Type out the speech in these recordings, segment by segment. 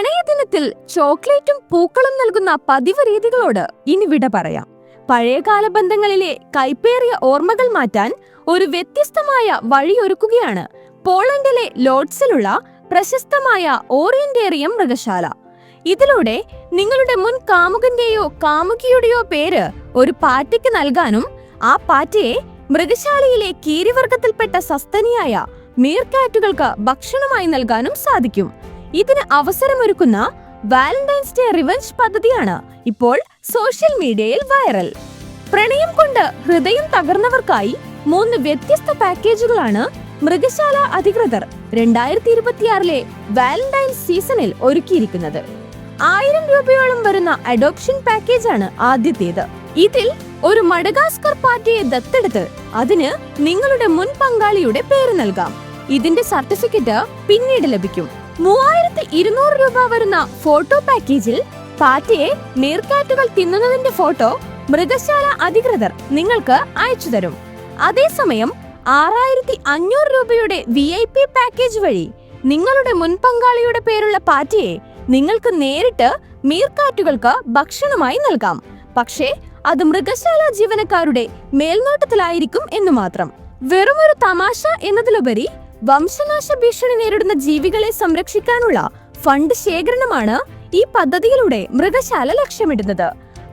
പ്രണയദിനത്തിൽ ചോക്ലേറ്റും പൂക്കളും നൽകുന്ന പതിവ് രീതികളോട് ഇനി വിട പറയാം. പഴയകാല ബന്ധങ്ങളിലെ കൈപ്പേറിയ ഓർമ്മകൾ മാറ്റാൻ ഒരു വ്യത്യസ്തമായ വഴിയൊരുക്കുകയാണ് പോളണ്ടിലെ ലോഡ്സിലുള്ള പ്രശസ്തമായ ഓറിയന്റേറിയം മൃഗശാല. ഇതിലൂടെ നിങ്ങളുടെ മുൻ കാമുകന്റെയോ കാമുകിയുടെയോ പേര് ഒരു പാറ്റയ്ക്ക് നൽകാനും ആ പാറ്റയെ മൃഗശാലയിലെ കീരിവർഗത്തിൽപ്പെട്ട സസ്തനിയായ മീർക്കാറ്റുകൾക്ക് ഭക്ഷണമായി നൽകാനും സാധിക്കും. ഇതിന് അവസരമൊരുക്കുന്ന വാലന്റൈൻസ് ഡേ റിവഞ്ച് പദ്ധതിയാണ് ഇപ്പോൾ സോഷ്യൽ മീഡിയയിൽ വൈറൽ. പ്രണയം കൊണ്ട് ഹൃദയം തകർന്നവർക്കായി മൂന്ന് വ്യത്യസ്ത പാക്കേജുകളാണ് മൃഗശാല അധികൃതർ രണ്ടായിരത്തി ഇരുപത്തിയാറിലെ വാലന്റൈൻസ് സീസണിൽ ഒരുക്കിയിരിക്കുന്നത്. ആയിരം രൂപയോളം വരുന്ന അഡോപ്ഷൻ പാക്കേജാണ് ആദ്യത്തേത്. ഇതിൽ ഒരു മഡഗാസ്കർ പാർട്ടിയെ ദത്തെടുത്ത് അതിന് നിങ്ങളുടെ മുൻ പങ്കാളിയുടെ പേര് നൽകാം. ഇതിന്റെ സർട്ടിഫിക്കറ്റ് പിന്നീട് ലഭിക്കും. മൂവായിരത്തി ഇരുന്നൂറ് രൂപ വരുന്ന ഫോട്ടോ പാക്കേജിൽ പാറ്റയെ നീർക്കാറ്റുകൾ തിന്നുന്നതിന്റെ ഫോട്ടോ മൃഗശാല അധികൃതർ നിങ്ങൾക്ക് അയച്ചു തരും. അതേസമയം ആറായിരത്തി അഞ്ഞൂറ് രൂപയുടെ വി ഐ പി പാക്കേജ് വഴി നിങ്ങളുടെ മുൻ പങ്കാളിയുടെ പേരുള്ള പാറ്റയെ നിങ്ങൾക്ക് നേരിട്ട് മീർക്കാറ്റുകൾക്ക് ഭക്ഷണമായി നൽകാം. പക്ഷേ അത് മൃഗശാല ജീവനക്കാരുടെ മേൽനോട്ടത്തിലായിരിക്കും എന്ന് മാത്രം. വെറുമൊരു തമാശ എന്നതിലുപരി വംശനാശ ഭീഷണി നേരിടുന്ന ജീവികളെ സംരക്ഷിക്കാനുള്ള ഫണ്ട് ശേഖരണമാണ് ഈ പദ്ധതിയിലൂടെ മൃഗശാല ലക്ഷ്യമിടുന്നത്.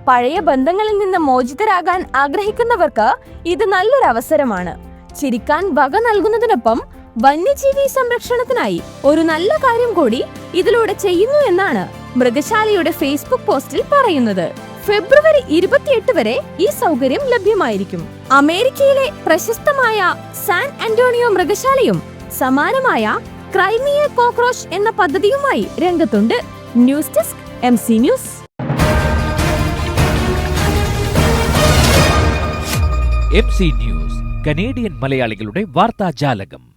പഴയ ബന്ധങ്ങളിൽ നിന്ന് മോചിതരാകാൻ ആഗ്രഹിക്കുന്നവർക്ക് ഇത് നല്ലൊരു അവസരമാണ് ചിരിക്കാൻ വക നൽകുന്നതിനൊപ്പം വന്യജീവി സംരക്ഷണത്തിനായി ഒരു നല്ല കാര്യം കൂടി ഇതിലൂടെ ചെയ്യുന്നു എന്നാണ് മൃഗശാലയുടെ ഫേസ്ബുക്ക് പോസ്റ്റിൽ പറയുന്നത്. ഫെബ്രുവരി ഇരുപത്തിയെട്ട് വരെ ഈ സൗകര്യം ലഭ്യമായിരിക്കും. അമേരിക്കയിലെ പ്രശസ്തമായ സാൻ ആന്റോണിയോ മൃഗശാലയും സമാനമായ ക്രൈമിയ കോക്രോച്ച് എന്ന പദ്ധതിയുമായി രംഗത്തുണ്ട് news desk M C news. M C news Canadian മലയാളികളുടെ വാർത്താജാലകം.